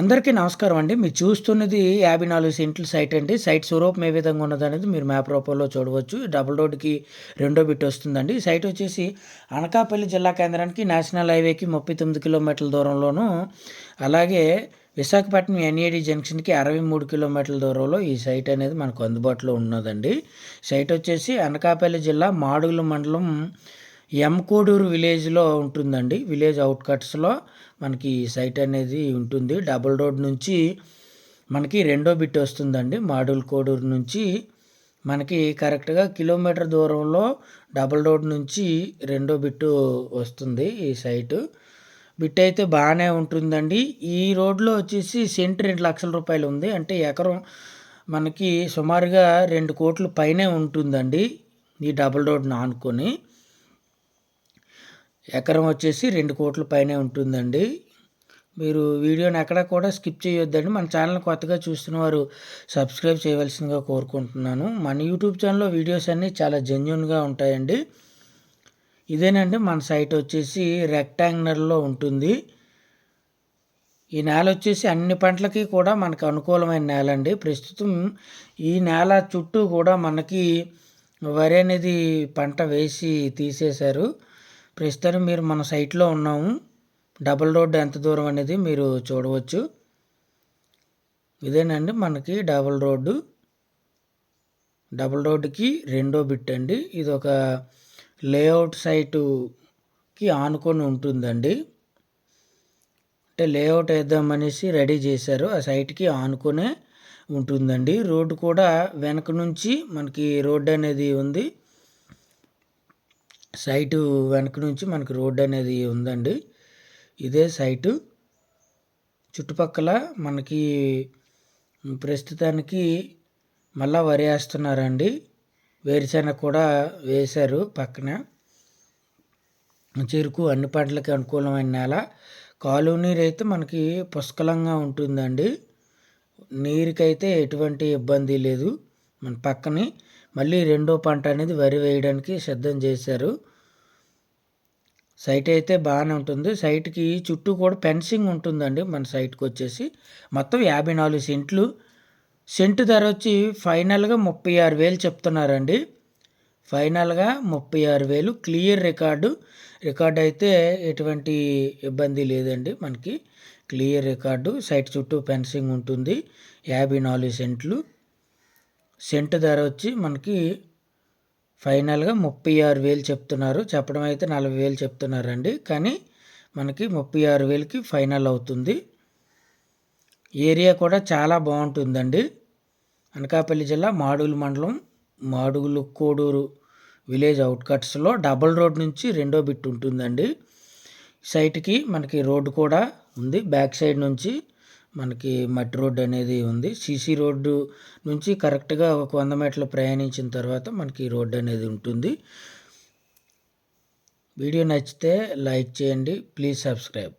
అందరికీ నమస్కారం అండి. మీరు చూస్తున్నది యాభై నాలుగు సెంట్లు సైట్ అండి. సైట్ స్వరూపం ఏ విధంగా ఉన్నది అనేది మీరు మ్యాప్ రూపంలో చూడవచ్చు. డబుల్ రోడ్కి రెండో బిట్ వస్తుందండి. సైట్ వచ్చేసి అనకాపల్లి జిల్లా కేంద్రానికి నేషనల్ హైవేకి ముప్పై తొమ్మిది కిలోమీటర్ల దూరంలోను అలాగే విశాఖపట్నం ఎన్ఏడి జంక్షన్కి అరవై మూడు కిలోమీటర్ల దూరంలో ఈ సైట్ అనేది మనకు అందుబాటులో ఉన్నదండి. సైట్ వచ్చేసి అనకాపల్లి జిల్లా మాడుగుల మండలం ఎంకోడూరు విలేజ్లో ఉంటుందండి. విలేజ్ అవుట్కట్స్లో మనకి సైట్ అనేది ఉంటుంది. డబుల్ రోడ్ నుంచి మనకి రెండో బిట్ వస్తుందండి. మాడుల్ కోడూరు నుంచి మనకి కరెక్ట్గా కిలోమీటర్ దూరంలో డబుల్ రోడ్ నుంచి రెండో బిట్టు వస్తుంది ఈ సైటు. బిట్ అయితే బాగానే ఉంటుందండి. ఈ రోడ్లో వచ్చేసి సెంట్ రెండు లక్షల రూపాయలు ఉంది. అంటే ఎకరం మనకి సుమారుగా రెండు కోట్ల పైనే ఉంటుందండి ఈ డబుల్ రోడ్ని ఆనుకొని. ఎకరం వచ్చేసి రెండు కోట్ల పైనే ఉంటుందండి. మీరు వీడియోని ఎక్కడ కూడా స్కిప్ చేయొద్దండి. మన ఛానల్ కొత్తగా చూస్తున్న వారు సబ్స్క్రైబ్ చేయవలసిందిగా కోరుకుంటున్నాను. మన యూట్యూబ్ ఛానల్లో వీడియోస్ అన్నీ చాలా జెన్యున్గా ఉంటాయండి. ఇదేనండి మన సైట్ వచ్చేసి రెక్టాంగులర్లో ఉంటుంది. ఈ నేల వచ్చేసి అన్ని పంటలకి కూడా మనకు అనుకూలమైన నేల అండి ప్రస్తుతం ఈ నేల చుట్టూ కూడా మనకి వరి అనేది పంట వేసి తీసేశారు. ప్రస్తుతం మీరు మన సైట్లో ఉన్నాము. డబుల్ రోడ్ ఎంత దూరం అనేది మీరు చూడవచ్చు. ఇదేనండి మనకి డబుల్ రోడ్డు. డబుల్ రోడ్డుకి రెండో బిట్ అండి. ఇది ఒక లేఅవుట్ సైటుకి ఆనుకొని ఉంటుందండి. అంటే లేఅవుట్ వేద్దామనేసి రెడీ చేశారు. ఆ సైట్కి ఆనుకొనే ఉంటుందండి. రోడ్డు కూడా వెనక నుంచి మనకి రోడ్డు అనేది ఉంది. సైటు వెనక నుంచి మనకి రోడ్డు అనేది ఉందండి. ఇదే సైటు. చుట్టుపక్కల మనకి ప్రస్తుతానికి మళ్ళా వరి వేస్తున్నారండి వేరుశెనగ కూడా వేశారు పక్కన. చెరుకు అన్ని పంటలకి అనుకూలమైన నేల. కాలువ నీరు అయితే మనకి పుష్కలంగా ఉంటుందండి. నీరుకైతే ఎటువంటి ఇబ్బంది లేదు. మన పక్కనే మళ్ళీ రెండో పంట అనేది వరి వేయడానికి సిద్ధం చేశారు. సైట్ అయితే బాగానే ఉంటుంది. సైట్కి చుట్టూ కూడా ఫెన్సింగ్ ఉంటుందండి మన సైట్కి వచ్చేసి. మొత్తం యాభై నాలుగు సెంట్లు. సెంటు ధర వచ్చి ఫైనల్గా ముప్పై ఆరు వేలు చెప్తున్నారండి. ఫైనల్గా ముప్పై ఆరు వేలు. Clear record. రికార్డు అయితే ఎటువంటి ఇబ్బంది లేదండి మనకి. Clear record. సైట్ చుట్టూ ఫెన్సింగ్ ఉంటుంది. యాభై నాలుగు సెంట్లు. సెంటు ధర వచ్చి మనకి ఫైనల్గా ముప్పై ఆరు వేలు చెప్తున్నారు. చెప్పడం అయితే నలభై వేలు చెప్తున్నారండి. కానీ మనకి ముప్పై ఆరు వేలకి ఫైనల్ అవుతుంది. ఏరియా కూడా చాలా బాగుంటుందండి. అనకాపల్లి జిల్లా మాడుగులు మండలం మాడుగులు కోడూరు విలేజ్ అవుట్కట్స్లో డబుల్ రోడ్ నుంచి రెండో బిట్ ఉంటుందండి. సైట్కి మనకి రోడ్డు కూడా ఉంది. బ్యాక్ సైడ్ నుంచి మనకి మట్టి రోడ్డు అనేది ఉంది. సీసీ రోడ్డు నుంచి కరెక్ట్గా ఒక వంద మీటర్లు ప్రయాణించిన తర్వాత మనకి రోడ్డు అనేది ఉంటుంది. వీడియో నచ్చితే లైక్ చేయండి. Please subscribe.